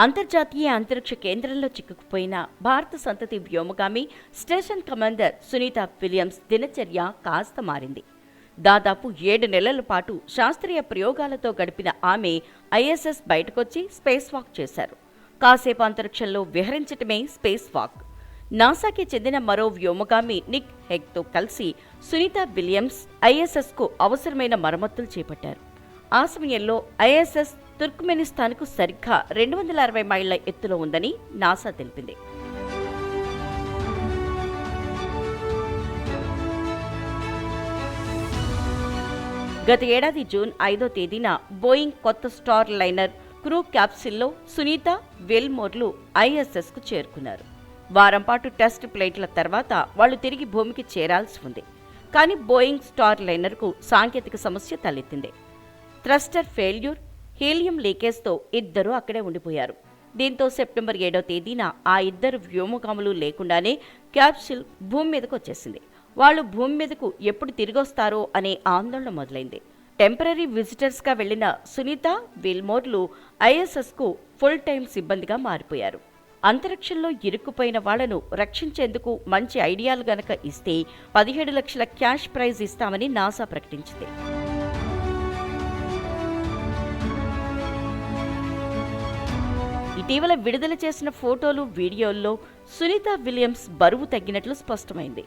అంతర్జాతీయ అంతరిక్ష కేంద్రంలో చిక్కుకుపోయిన భారత సంతతి వ్యోమగామి స్టేషన్ కమాండర్ సునీత విలియమ్స్ దినచర్య కాస్త మారింది. దాదాపు ఏడు నెలల పాటు శాస్త్రీయ ప్రయోగాలతో గడిపిన ఆమె ఐఎస్ఎస్ బయటకొచ్చి స్పేస్ వాక్ చేశారు. కాసేపు అంతరిక్షంలో విహరించటమే స్పేస్ వాక్. నాసాకి చెందిన మరో వ్యోమగామి నిక్ హెగ్తో కలిసి సునీత విలియమ్స్ ఐఎస్ఎస్కు అవసరమైన మరమ్మతులు చేపట్టారు. ఆ సమయంలో ఐఎస్ఎస్ తుర్క్మెనిస్తాన్కు సరిగ్గా రెండు వందల అరవై మైళ్ళ ఎత్తులో ఉందని నాసా తెలిపింది. గత ఏడాది జూన్ ఐదో తేదీన బోయింగ్ కొత్త స్టార్ లైనర్ క్రూ క్యాప్సిల్లో సునీత వెల్మోర్లు ఐఎస్ఎస్కు చేరుకున్నారు. వారం పాటు టెస్ట్ ప్లేట్ల తర్వాత వాళ్ళు తిరిగి భూమికి చేరాల్సి ఉంది. కానీ బోయింగ్ స్టార్ లైనర్కు సాంకేతిక సమస్య తలెత్తింది. థ్రస్టర్ ఫెయిల్యూర్ హీలియం లీకేజ్తో ఇద్దరూ అక్కడే ఉండిపోయారు. దీంతో సెప్టెంబర్ ఏడో తేదీన ఆ ఇద్దరు వ్యోమగాములు లేకుండానే క్యాప్సిల్ భూమి మీదకు వచ్చేసింది. వాళ్ళు భూమి మీదకు ఎప్పుడు తిరిగొస్తారో అనే ఆందోళన మొదలైంది. టెంపరీ విజిటర్స్గా వెళ్ళిన సునీత విల్మోర్లు ఐఎస్ఎస్కు ఫుల్ టైం సిబ్బందిగా మారిపోయారు. అంతరిక్షంలో ఇరుక్కుపోయిన వాళ్ళను రక్షించేందుకు మంచి ఐడియాలు గనక ఇస్తే పదిహేడు లక్షల క్యాష్ ప్రైజ్ ఇస్తామని నాసా ప్రకటించింది. ఇటీవల విడుదల చేసిన ఫోటోలు వీడియోల్లో సునీత విలియమ్స్ బరువు తగ్గినట్లు స్పష్టమైంది.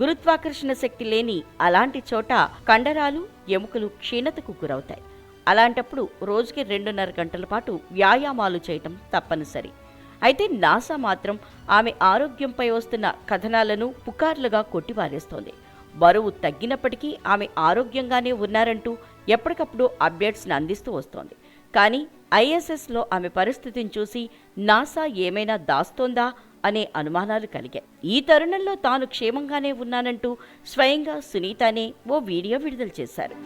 గురుత్వాకర్షణ శక్తి లేని అలాంటి చోట కండరాలు ఎముకలు క్షీణతకు గురవుతాయి. అలాంటప్పుడు రోజుకి రెండున్నర గంటల పాటు వ్యాయామాలు చేయటం తప్పనిసరి. అయితే నాసా మాత్రం ఆమె ఆరోగ్యంపై వస్తున్న కథనాలను పుకార్లుగా కొట్టిపారేస్తోంది బరువు తగ్గినప్పటికీ ఆమె ఆరోగ్యంగానే ఉన్నారంటూ ఎప్పటికప్పుడు అప్డేట్స్ని అందిస్తూ వస్తోంది. కానీ ఐఎస్ఎస్లో ఆమె పరిస్థితిని చూసి నాసా ఏమైనా దాస్తోందా అనే అనుమానాలు కలిగాయి. ఈ తరుణంలో తాను క్షేమంగానే ఉన్నానంటూ స్వయంగా సునీతనే ఓ వీడియో విడుదల చేశారు.